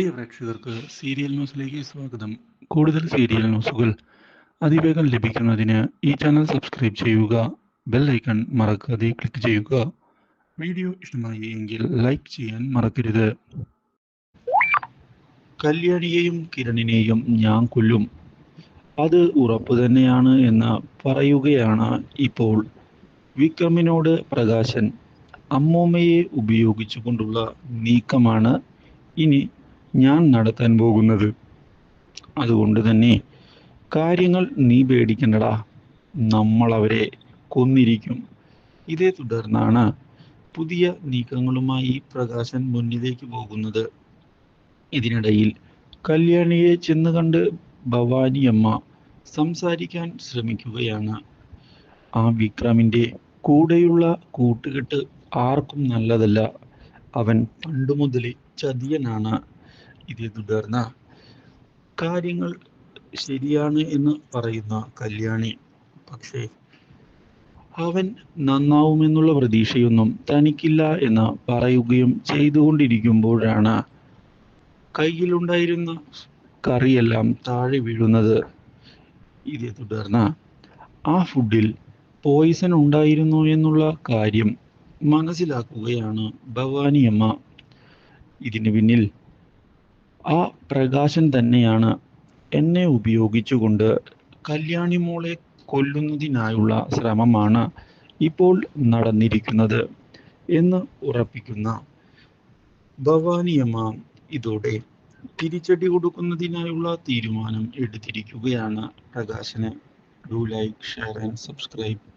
പ്രിയ പ്രേക്ഷകർക്ക് സീരിയൽ ന്യൂസിലേക്ക് സ്വാഗതം. കൂടുതൽ സീരിയൽ ന്യൂസുകൾ അതിവേഗം ലഭിക്കുന്നതിന് ഈ ചാനൽ സബ്സ്ക്രൈബ് ചെയ്യുക ബെൽ ഐക്കൺ മറക്കാതെ ക്ലിക്ക് ചെയ്യുക. വീഡിയോ ഇഷ്ടമായി എങ്കിൽ ലൈക്ക് ചെയ്യാൻ മറക്കരുത്. കല്യാണിയെയും കിരണിനെയും ഞാൻ കൊല്ലും. അത് ഉറപ്പ് തന്നെയാണ് എന്ന് പറയുകയാണ് ഇപ്പോൾ വിക്രമിനോട് പ്രകാശൻ. അമ്മൂമ്മയെ ഉപയോഗിച്ചുകൊണ്ടുള്ള നീക്കമാണ് ഇനി ഞാൻ നടത്താൻ പോകുന്നത്. അതുകൊണ്ട് തന്നെ കാര്യങ്ങൾ നീ പേടിക്കണ്ടടാ. നമ്മൾ അവരെ കൊന്നിരിക്കും. ഇതേ തുടർന്നാണ് പുതിയ നീക്കങ്ങളുമായി പ്രകാശൻ മുന്നിലേക്ക് പോകുന്നത്. ഇതിനിടയിൽ കല്യാണിയെ ചെന്ന് കണ്ട് ഭവാനിയമ്മ സംസാരിക്കാൻ ശ്രമിക്കുകയാണ്. ആ വിക്രമിന്റെ കൂടെയുള്ള കൂട്ടുകെട്ട് ആർക്കും നല്ലതല്ല. അവൻ പണ്ടു മുതലേ ചതിയനാണ്. ഇതേ തുടർന്ന് കാര്യങ്ങൾ ശരിയാണ് എന്ന് പറയുന്ന കല്യാണി. പക്ഷേ അവൻ നന്നാവുമെന്നുള്ള പ്രതീക്ഷയൊന്നും തനിക്കില്ല എന്ന് പറയുകയും ചെയ്തുകൊണ്ടിരിക്കുമ്പോഴാണ് കയ്യിലുണ്ടായിരുന്ന കറിയെല്ലാം താഴെ വീഴുന്നത്. ഇതേ തുടർന്ന് ആ ഫുഡിൽ പോയിസൺ ഉണ്ടായിരുന്നു എന്നുള്ള കാര്യം മനസ്സിലാക്കുകയാണ് ഭവാനിയമ്മ. ഇതിന് പിന്നിൽ ആ പ്രകാശൻ തന്നെയാണ് എന്നെ ഉപയോഗിച്ചുകൊണ്ട് കല്യാണി മോളെ കൊല്ലുന്നതിനായുള്ള ശ്രമമാണ് ഇപ്പോൾ നടന്നിരിക്കുന്നത് എന്ന് ഉറപ്പിക്കുന്ന ഭവാനിയമ്മ ഇതോടെ തിരിച്ചടി കൊടുക്കുന്നതിനായുള്ള തീരുമാനം എടുത്തിരിക്കുകയാണ് Prakashan. Do like share and subscribe